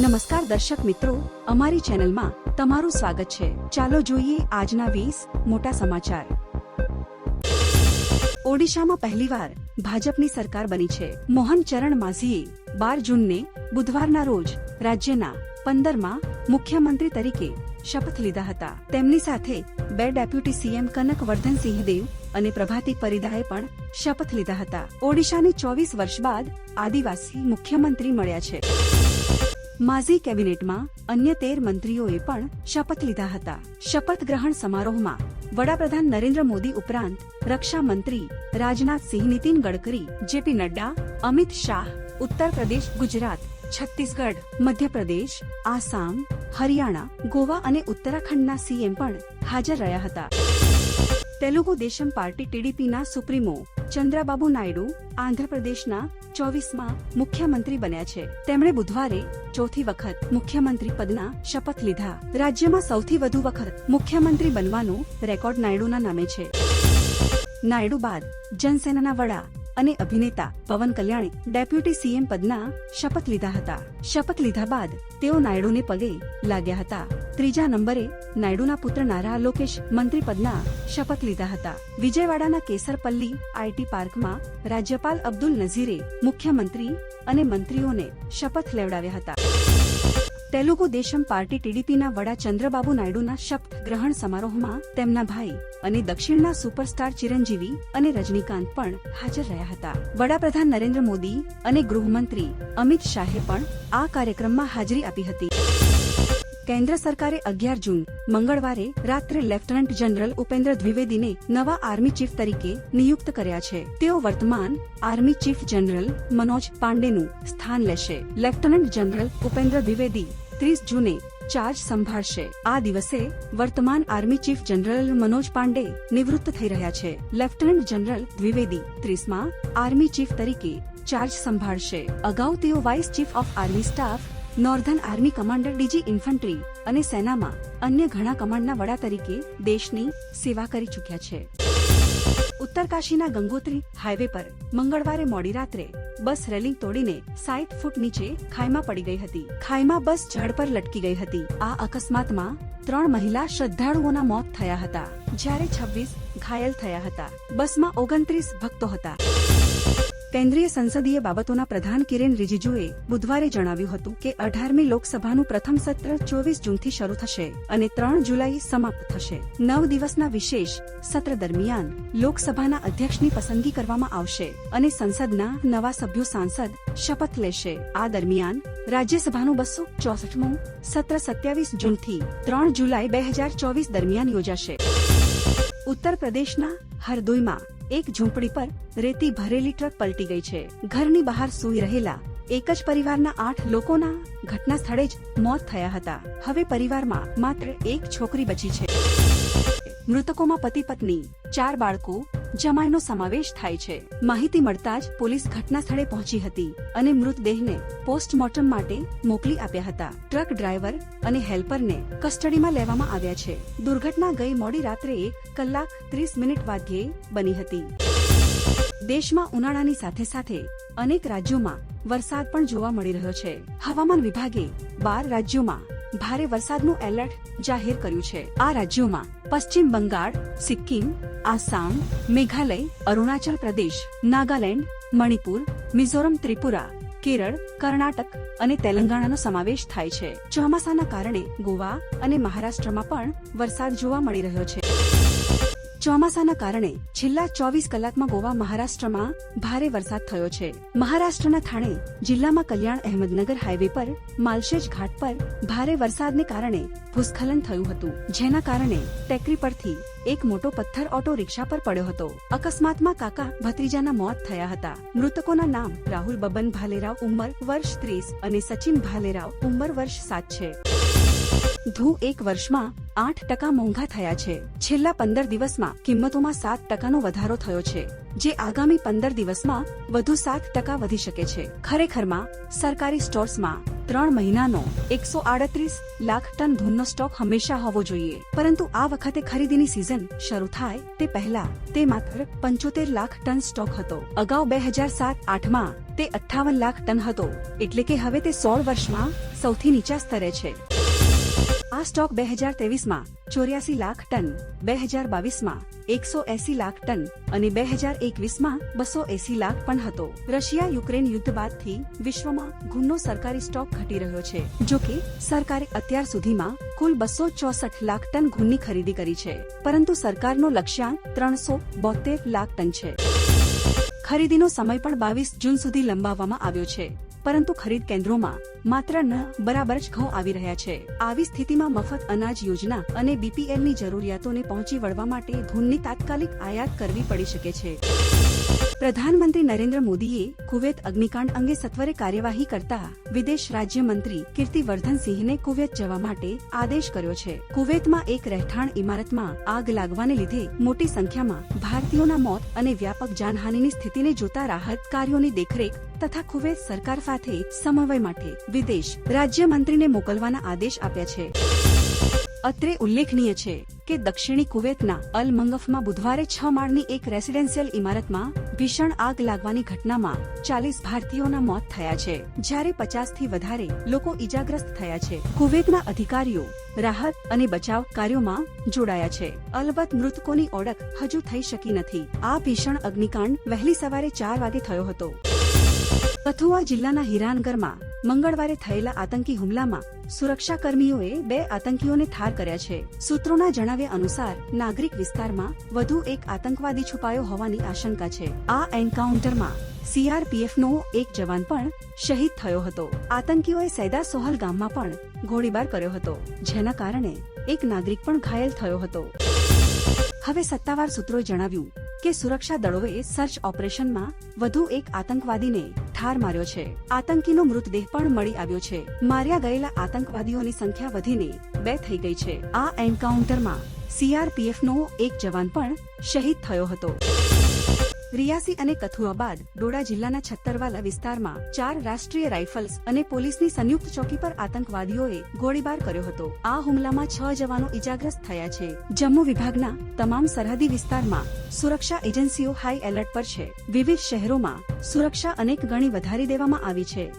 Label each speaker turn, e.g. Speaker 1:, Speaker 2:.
Speaker 1: નમસ્કાર દર્શક મિત્રો, અમારી ચેનલમાં તમારું સ્વાગત છે. ચાલો જોઈએ આજના વીસ મોટા સમાચાર. ઓડિશામાં પહેલીવાર ભાજપની સરકાર બની છે. મોહન ચરણ માઝીએ બાર જૂનને બુધવારના રોજ રાજ્યના પંદરમાં મુખ્યમંત્રી તરીકે શપથ લીધા હતા. તેમની સાથે બે ડેપ્યુટી સીએમ કનક વર્ધનસિંહ દેવ અને પ્રભાતી પરિદાએ પણ શપથ લીધા હતા. ઓડિશાને ચોવીસ વર્ષ બાદ આદિવાસી મુખ્યમંત્રી મળ્યા છે. માઝી કેબિનેટમાં અન્ય તેર મંત્રીઓએ પણ શપથ લીધા હતા. શપથ ગ્રહણ સમારોહમાં વડાપ્રધાન નરેન્દ્ર મોદી ઉપરાંત રક્ષા મંત્રી રાજનાથ સિંહ, નીતિન ગડકરી, જેપી નડ્ડા, અમિત શાહ, ઉત્તર પ્રદેશ, ગુજરાત, છત્તીસગઢ, મધ્યપ્રદેશ, આસામ, હરિયાણા, ગોવા અને ઉત્તરાખંડના સીએમ પણ હાજર રહ્યા હતા. તેલુગુ દેશમ પાર્ટી ટીડીપીના સુપ્રીમો ચંદ્રબાબુ નાયડુ આંધ્રપ્રદેશના ચોવીસમાં મુખ્યમંત્રી બન્યા છે. તેમણે બુધવારે ચોથી વખત મુખ્યમંત્રી પદના શપથ લીધા. રાજ્યમાં સૌથી વધુ વખત મુખ્યમંત્રી બનવાનો રેકોર્ડ નાયડુના નામે છે. નાયડુ બાદ જનસેનાના વડા અને અભિનેતા પવન કલ્યાણે ડેપ્યુટી સીએમ પદના શપથ લીધા હતા. શપથ લીધા બાદ તેઓ નાયડુને પગે લાગ્યા હતા. ત્રીજા નંબરે નાયડુના પુત્ર નારા લોકેશ મંત્રી પદના શપથ લીધા હતા. વિજયવાડાના કેસરપલ્લી આઈટી પાર્કમાં રાજ્યપાલ અબ્દુલ નઝીરે મુખ્યમંત્રી અને મંત્રીઓને શપથ લેવડાવ્યા હતા. તેલુગુ દેશમ પાર્ટી ટીડીપીના વડા ચંદ્રબાબુ નાયડુના શપથ ગ્રહણ સમારોહમાં તેમના ભાઈ અને દક્ષિણના સુપરસ્ટાર ચિરંજીવી અને રજનીકાંત પણ હાજર રહ્યા હતા. વડાપ્રધાન નરેન્દ્ર મોદી અને ગૃહમંત્રી અમિત શાહે પણ આ કાર્યક્રમમાં હાજરી આપી હતી. કેન્દ્ર સરકારે અગિયાર જૂન, મંગળવારે રાત્રે લેફ્ટનન્ટ જનરલ ઉપેન્દ્ર દ્વિવેદીને નવા આર્મી ચીફ તરીકે નિયુક્ત કર્યા છે. તેઓ વર્તમાન આર્મી ચીફ જનરલ મનોજ પાંડેનું સ્થાન લેશે. લેફ્ટનન્ટ જનરલ ઉપેન્દ્ર દ્વિવેદી ત્રીસ જૂને ચાર્જ સંભાળશે. આ દિવસે વર્તમાન army chief general Manoj Pande નિવૃત્ત થઈ રહ્યા છે. લેફ્ટનન્ટ જનરલ દ્વિવેદી ત્રીસમાં આર્મી ચીફ તરીકે ચાર્જ સંભાળશે. અગાઉ તેઓ vice chief of army staff northern army commander DG infantry અને સેનામાં અન્ય ઘણા કમાન્ડના વડા તરીકે દેશની સેવા કરી ચૂક્યા છે. ઉત્તરકાશીના ગંગોત્રી હાઈવે પર મંગળવારે મોડી રાત્રે બસ રેલિંગ તોડીને સાઈઠ ફૂટ નીચે ખાઈમાં પડી ગઈ હતી. ખાઈમાં બસ ઝાડ પર લટકી ગઈ હતી. આ અકસ્માતમાં ત્રણ મહિલા શ્રદ્ધાળુઓના મોત થયા હતા. જ્યારે છવ્વીસ ઘાયલ થયા હતા. બસમાં ઓગણત્રીસ ભક્તો હતા. કેન્દ્રીય સંસદીય બાબતોના પ્રધાન કિરેન રિજિજુએ બુધવારે જણાવ્યું હતું કે અઢારમી લોકસભાનું પ્રથમ સત્ર ચોવીસ જૂનથી શરૂ થશે અને ત્રણ જુલાઈ સમાપ્ત થશે. નવ દિવસના વિશેષ સત્ર દરમિયાન લોકસભાના અધ્યક્ષની પસંદગી કરવામાં આવશે અને સંસદના નવા સભ્યો સાંસદ શપથ લેશે. આ દરમિયાન રાજ્યસભાનું બસો ચોસઠમું સત્ર સત્યાવીસ જૂનથી ત્રણ જુલાઈ બે હજાર ચોવીસ દરમિયાન યોજાશે. ઉત્તર પ્રદેશના હરદોઈમાં એક ઝૂંપડી પર રેતી ભરેલી ટ્રક પલટી ગઈ છે. ઘરની બહાર સૂઈ રહેલા એક જ પરિવારના આઠ લોકોના ઘટના સ્થળે જ મોત થયા હતા. હવે પરિવારમાં માત્ર એક છોકરી બચી છે. મૃતકોમાં પતિ પત્ની ચાર બાળકો જમાઈનો સમાવેશ થાય છે. માહિતી મળતા જ પોલીસ ઘટના સ્થળે પહોંચી હતી અને મૃતદેહને પોસ્ટમોર્ટમ માટે મોકલી આપ્યા હતા. ટ્રક ડ્રાઈવર અને હેલ્પરને કસ્ટડીમાં લેવામાં આવ્યા છે. દુર્ઘટના ગઈ મોડી રાત્રે એક કલાક ત્રીસ મિનિટ વાગ્યે બની હતી. દેશમાં ઉનાળાની સાથે સાથે અનેક રાજ્યોમાં વરસાદ પણ જોવા મળી રહ્યો છે. હવામાન વિભાગે બાર રાજ્યોમાં ભારે વરસાદનું એલર્ટ જાહેર કર્યું છે. આ રાજ્યોમાં પશ્ચિમ બંગાળ, સિક્કિમ, આસામ, મેઘાલય, અરુણાચલ પ્રદેશ, નાગાલેન્ડ, મણિપુર, મિઝોરમ, ત્રિપુરા, કેરળ, કર્ણાટક અને તેલંગાણાનો સમાવેશ થાય છે. ચોમાસાના કારણે ગોવા અને મહારાષ્ટ્રમાં પણ વરસાદ જોવા મળી રહ્યો છે. ચોમાસાના કારણે છેલ્લા ચોવીસ કલાકમાં ગોવા મહારાષ્ટ્રમાં ભારે વરસાદ થયો છે. મહારાષ્ટ્રના થાણે જિલ્લામાં કલ્યાણ અહેમદનગર હાઈવે પર માલશેજ ઘાટ પર ભારે વરસાદને કારણે ભૂસ્ખલન થયું હતું, જેના કારણે ટેકરી પરથી એક મોટો પથ્થર ઓટો રિક્ષા પર પડ્યો હતો. અકસ્માતમાં કાકા ભત્રીજાના મોત થયા હતા. મૃતકોના નામ રાહુલ બબન ભાલેરાવ ઉંમર વર્ષ ત્રીસ અને સચિન ભાલેરાવ ઉંમર વર્ષ સાત છે. ધૂ એક વર્ષમાં આઠ ટકા મોંઘા થયા છે. છેલ્લા પંદર દિવસમાં કિંમતોમાં સાત ટકાનો વધારો થયો છે, જે આગામી પંદર દિવસમાં વધુ સાત ટકા વધી શકે છે. ખરેખરમાં, સરકારી સ્ટોર્સમાં ત્રણ મહિનાનો એકસો આડત્રીસ લાખ ટન ધૂનનો સ્ટોક હંમેશા હોવો જોઈએ. પરંતુ આ વખતે ખરીદીની સિઝન શરૂ થાય તે પહેલા તે માત્ર પંચોતેર લાખ ટન સ્ટોક હતો. અગાઉ બે હજાર સાત આઠમાં તે અઠ્ઠાવન લાખ ટન હતો. એટલે કે હવે તે સોળ વર્ષમાં સૌથી નીચા સ્તરે છે. આ સ્ટોક બે હજાર ત્રેવીસમાં ચોર્યાસી લાખ ટન, બે હજાર બાવીસમાં એકસો એસી લાખ ટન અને બે હજાર એકવીસમાં બસો એસી લાખ પણ હતો. રશિયા યુક્રેન યુદ્ધ બાદથી વિશ્વમાં ઘઉંનો સરકારી સ્ટોક ઘટી રહ્યો છે. જો કે, સરકારે અત્યાર સુધીમાં કુલ બસો ચોસઠ લાખ ટન ઘઉંની ખરીદી કરી છે. પરંતુ સરકારનો લક્ષ્યાંક ત્રણસો બોતેર લાખ ટન છે. ખરીદીનો સમય પણ બાવીસ જૂન સુધી લંબાવવામાં આવ્યો છે. પરંતુ ખરીદ કેન્દ્રોમાં માત્ર ન, બરાબર જ ઘઉં આવી રહ્યા છે. આવી સ્થિતિમાં મફત અનાજ યોજના અને બીપીએલની જરૂરિયાતોને પહોંચી વળવા માટે ઘઉંની તાત્કાલિક આયાત કરવી પડી શકે છે. પ્રધાનમંત્રી નરેન્દ્ર મોદીએ કુવેત અગ્નિકાંડ અંગે સત્વરે કાર્યવાહી કરતા વિદેશ રાજ્યમંત્રી કીર્તિવર્ધન સિંહને કુવેત જવા માટે આદેશ કર્યો છે. કુવેતમાં એક રહેઠાણ ઇમારતમાં આગ લાગવાને લીધે મોટી સંખ્યામાં ભારતીયોના મોત અને વ્યાપક જાનહાનિની સ્થિતિને જોતા રાહત કાર્યોની દેખરેખ તથા કુવેત સરકાર સાથે સમન્વય માટે વિદેશ રાજ્યમંત્રીને મોકલવાના આદેશ આપ્યા છે. અત્રે ઉલ્લેખનીય છે કે દક્ષિણી કુવેતના અલ મંગફમાં બુધવારે છ માળની એક રેસિડેન્શિયલ ઇમારતમાં ભીષણ આગ લાગવાની ઘટનામાં ચાલીસ ભારતીયોના મોત થયા છે. જ્યારે પચાસથી વધારે લોકો ઇજાગ્રસ્ત થયા છે. કુવેતના અધિકારીઓ રાહત અને બચાવ કાર્યોમાં જોડાયા છે. અલબત્ત મૃતકોની ઓળખ હજુ થઈ શકી નથી. આ ભીષણ અગ્નિકાંડ વહેલી સવારે ચાર વાગે થયો હતો. કથુઆ જિલ્લાના હિરાનગરમાં મંગળવારે થયેલા આતંકી હુમલામાં સુરક્ષા કર્મીઓએ બે આતંકીઓને ઠાર કર્યા છે. સૂત્રોના જણાવ્યા અનુસાર, નાગરિક વિસ્તારમાં વધુ એક આતંકવાદી છુપાયો હોવાની આશંકા છે. આ એન્કાઉન્ટરમાં સીઆરપીએફનો એક જવાન પણ શહીદ થયો હતો. આતંકીઓએ સૈદા સોહલ ગામમાં પણ ગોળીબાર કર્યો હતો, જેના કારણે એક નાગરિક પણ ઘાયલ થયો હતો. હવે સત્તાવાર સૂત્રોએ જણાવ્યું. કે સુરક્ષા દળોએ સર્ચ ઓપરેશનમાં વધુ એક આતંકવાદીને ઠાર માર્યો છે. આતંકીનો મૃતદેહ પણ મળી આવ્યો છે. માર્યા ગયેલા આતંકવાદીઓની સંખ્યા વધીને બે થઈ ગઈ છે. આ એન્કાઉન્ટરમાં સીઆરપીએફનો એક જવાન પણ શહીદ થયો હતો. રિયાસી અને કથુઆ બાદ ડોડા જિલ્લાના છત્તરવાલા વિસ્તારમાં ચાર રાષ્ટ્રીય રાઇફલ્સ અને પોલીસની સંયુક્ત ચોકી પર આતંકવાદીઓએ ગોળીબાર કર્યો હતો. આ હુમલામાં છ જવાનો ઇજાગ્રસ્ત થયા છે. જમ્મુ વિભાગના તમામ સરહદી વિસ્તારમાં સુરક્ષા એજન્સીઓ હાઈ એલર્ટ પર છે. વિવિધ શહેરોમાં સુરક્ષા અનેક ગણી વધારી દેવામાં આવી છે.